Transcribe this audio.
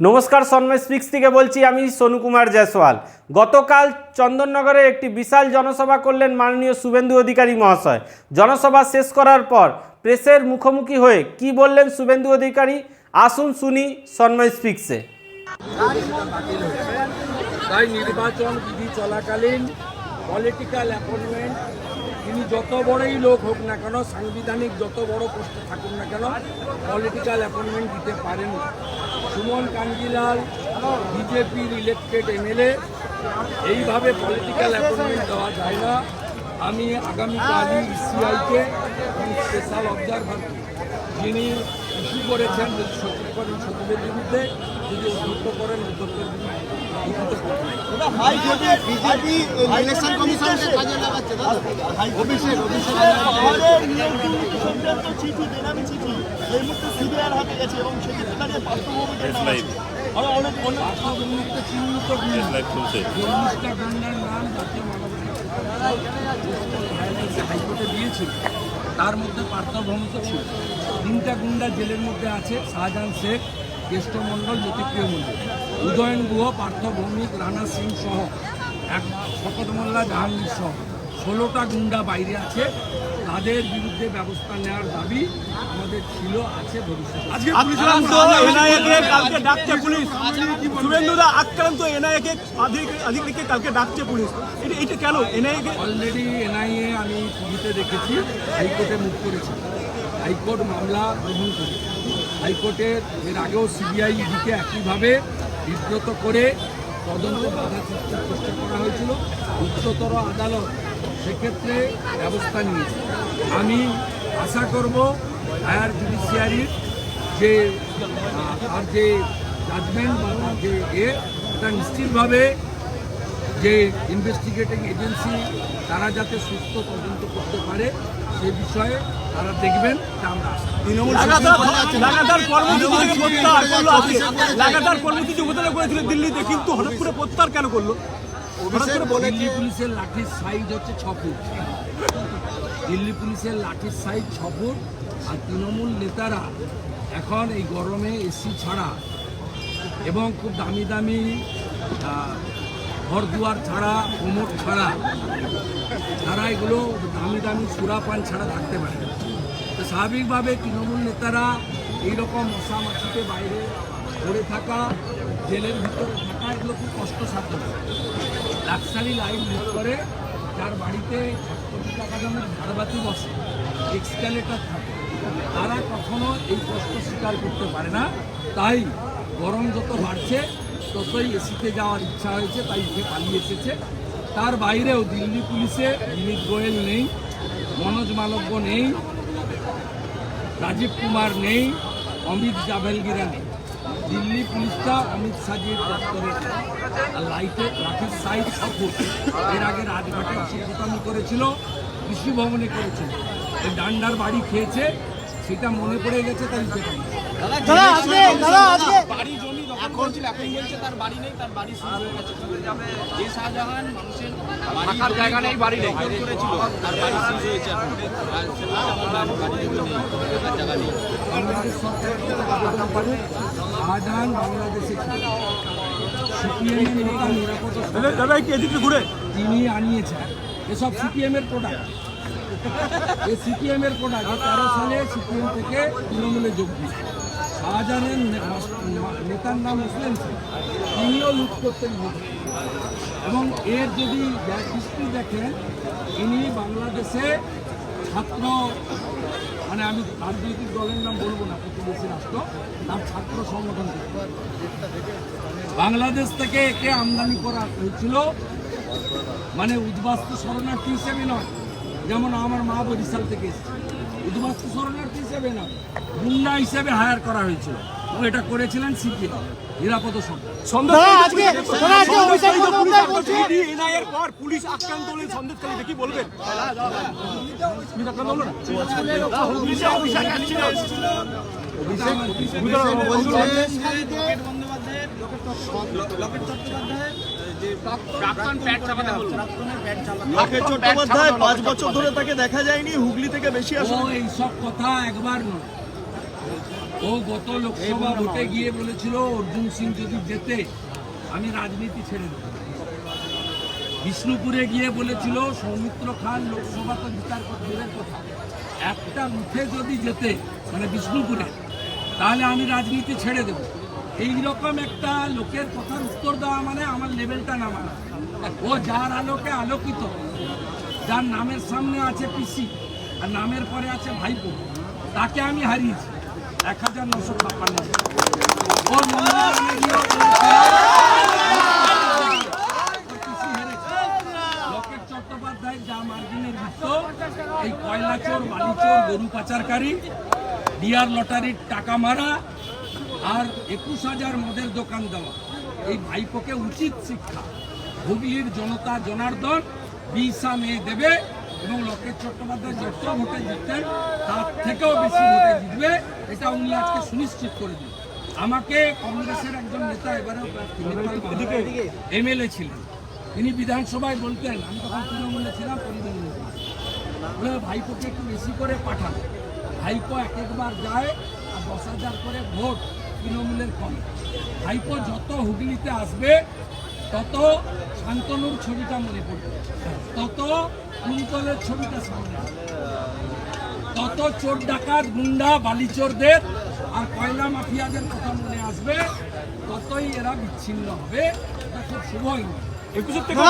নমস্কার, সন্ময় স্পিক্স থেকে বলছি আমি সোনু কুমার জয়সওয়াল। গতকাল চন্দননগরে একটি বিশাল জনসভা করলেন মাননীয় শুভেন্দু অধিকারী মহাশয়। জনসভা শেষ করার পর প্রেসের মুখোমুখি হয়ে কি বললেন শুভেন্দু অধিকারী? আসুন শুনি সন্ময় স্পিক্সে। তাই নির্বাচন বিধি চলাকালীন পলিটিক্যাল অ্যাপয়েন্টমেন্ট তিনি যত বড়ই লোক হোক না কেন, সাংবিধানিক যত বড় পোস্টে থাকুন না কেন পলিটিক্যাল অ্যাপয়েন্টমেন্ট দিতে পারেন না। সুমন কাঞ্জিলাল, বিজেপির ইলেকটেড এমএলএ এইভাবে পলিটিক্যাল অ্যাপয়েন্টমেন্ট দেওয়া যায় না আমি আগামীকালই সিআইকে স্পেশাল অবজারভার যিনি করেছেন যদি সচিব করেন সচিবের বিরুদ্ধে যদি উদ্ধত্ত করেন মানবাধিকার হাইকোর্টে দিয়েছিল তার মধ্যে পার্থভৌমিক ছিল। তিনটা গুন্ডা জেলের মধ্যে আছে শাহজাহান শেখ জ্যেষ্ঠ মণ্ডল। জ্যোতিপ্রিয় মন্ডল উদয়ন গুহ পার্থ ভৌমিক, রানা সিং সহ এক মোল্লা, জাহাঙ্গীর সহ। ষোলোটা গুন্ডা বাইরে আছে। তাদের বিরুদ্ধে ব্যবস্থা নেওয়ার দাবি আমাদের ছিল আছে ভবিষ্যতে। কালকে ডাকছে পুলিশ। শুভেন্দুদা আক্রান্ত এনআইএকে আধিকারিককে কালকে ডাকছে পুলিশ। এটা এটা কেন? এনআইএকে অলরেডি এনআইএ আমি টিভিতে দেখেছি হাইকোর্টে মুখ করেছে। হাইকোর্ট মামলা গ্রহণ করে হাইকোর্টের এর আগেও সিবিআই ইডিকে একইভাবে বিব্রত করে তদন্ত বাধা সৃষ্টির চেষ্টা করা হয়েছিল। উচ্চতর আদালত সেক্ষেত্রে ব্যবস্থা নিয়েছে। আমি আশা করব হায়ার জুডিশিয়ারির যে তার যে জাজমেন্ট বা যে এটা নিশ্চিতভাবে যে ইনভেস্টিগেটিং এজেন্সি তারা যাতে সুস্থ তদন্ত করতে পারে সে বিষয়ে তারা দেখবেন তা আমরা লাগাতার কর্মসূচি করেছিল দিল্লিতে কিন্তু হঠাৎ করে প্রত্যাহার কেন করল? দিল্লি পুলিশের লাঠির সাইজ হচ্ছে ছ ফুট। দিল্লি পুলিশের লাঠির সাইজ ছ ফুট আর তৃণমূল নেতারা এখন এই গরমে এসি ছাড়া এবং খুব দামি দামি আহ, ঘর দুয়ার ছাড়া কোমর ছাড়া। তারা এগুলো দামি দামি সুরাপান ছাড়া থাকতে পারে। তো স্বাভাবিকভাবে তৃণমূল নেতারা এইরকম মশামাছিতে বাইরে পড়ে থাকা জেলের ভিতরে থাকা এগুলো খুব কষ্টসাধ্য। লাক্সারি লাইন লিড করে যার বাড়িতে কোটি টাকা দামের ঝাড়বাতি বসে এক্সকালেটার থাকে। তারা কখনো এই কষ্ট স্বীকার করতে পারে না। তাই গরম যত বাড়ছে, ততই এসিতে যাওয়ার ইচ্ছা হয়েছে, তাই উঠে পালিয়ে এসেছে। তার বাইরেও দিল্লি পুলিশে বিনীত গোয়েল নেই, মনোজ মালব্য নেই, রাজীব কুমার নেই, অমিত জাভেলগিরা নেই। দিল্লি পুলিশটা অমিত শাহজির দপ্তরে লাইটে লাঠির সাইজ সফল। এর আগে রাজঘাটে অসভ্যতামি করেছিল, কৃষি ভবনে করেছিল। এই ডান্ডার বাড়ি খেয়েছে, সেটা মনে পড়ে গেছে, তাই। দাদা বাড়ি জমি দখল এখন বলছে তার বাড়ি নেই তার বাড়ি শুরু হয়ে গেছে। যে শাহজাহান মানুষের থাকার জায়গা নেই বাড়ি নেই। করেছিল তার বাড়ি শুরু হয়েছে এখন। আর সে বলছে বাড়ি বাড়ি নেই থাকার জায়গা নেই। বাংলাদেশ সরকারকে আবেদন করে শাহজাহান বাংলাদেশে সিপিএমের নেতা নিরাপদ দাদা এদিকে ঘুরে? তিনি আনিয়েছেন। এসব সিপিএমের প্রোডাক্ট এই সিপিএমের প্রোডাক্ট তেরো সালে সিপিএম থেকে তৃণমূলে যোগ দিয়েছে। শাহজাহানের নেতার নাম মুসলিম তিনিও লুট করতেন এবং এর যদি হিস্ট্রি দেখেন ইনি বাংলাদেশে ছাত্র মানে আমি রাজনৈতিক দলের নাম বলব না প্রতিবেশী রাষ্ট্র, তার ছাত্র সংগঠন। বাংলাদেশ থেকে একে আমদানি করা হয়েছিল মানে উদ্বাস্তু শরণার্থী হিসেবে নয়, যেমন আমার মা বরিশাল থেকে এসেছে। উদ্বাস্তু শরণার্থী হিসেবে নয় গুন্ডা হিসেবে হায়ার করা হয়েছিল এবং এটা করেছিলেন সিপিএম নিরাপদ এনআইএর পর পুলিশ আক্রান্ত হলেন কি বলবেন? হলো না? পুলিশে অভিষেক এসেছিল লাখের চট্টোপাধ্যায় পাঁচ বছর ধরে তাকে দেখা যায়নি হুগলি থেকে বেশি ও এইসব কথা একবার নয়। ও গত লোকসভা ভোটে গিয়ে বলেছিল অর্জুন সিং যদি যেতে আমি রাজনীতি ছেড়ে দেব। বিষ্ণুপুরে গিয়ে বলেছিল সৌমিত্র খান লোকসভা তো বিচার দূরের কথা। একটা মুখে যদি যেতে মানে বিষ্ণুপুরে তাহলে আমি রাজনীতি ছেড়ে দেব। এই রকম একটা লোকের কথার উত্তর দেওয়া মানে আমার লেভেলটা নামানো। ও যার আলোকে আলোকিত, যার নামের সামনে আছে পিসি, আর নামের পরে আছে ভাইপো, তাকে আমি হারিয়েছি এক হাজার নশো ছাপ্পান্ন। ওর যা এই কয়লা চোর, বালি চোর, গরু পাচারকারী ডিয়ার লটারির টাকা মারা আর একুশ হাজার মদের দোকান দেওয়া। এই ভাইপোকে উচিত শিক্ষা। হুগলির জনতা জনার্দন, বিশা মেয়ে দেবে এবং লকেট চট্টোপাধ্যায় যত ভোটে জিততেন তার থেকেও বেশি ভোটে জিতবে, এটা উনি আজকে সুনিশ্চিত করে দিন আমাকে কংগ্রেসের একজন নেতা এবারেও এমএলএ ছিলেন। তিনি বিধানসভায় বলতেন, আমি তখন তৃণমূলে ছিলাম পরিবহন ভাইপোকে একটু বেশি করে পাঠান। ভাইপো এক একবার যায়, আর দশ হাজার করে ভোট তৃণমূলের কম। ভাইপো যত হুগলিতে আসবে তত শান্তনুর ছবিটা মনে পড়বে। তত কুন্তলের ছবিটা সামনে তত চোর ডাকাত গুন্ডা বালিচোরদের আর কয়লা মাফিয়াদের কথা মনে আসবে ততই এরা বিচ্ছিন্ন হবে। এটা খুব শুভই নয় একুশের থেকে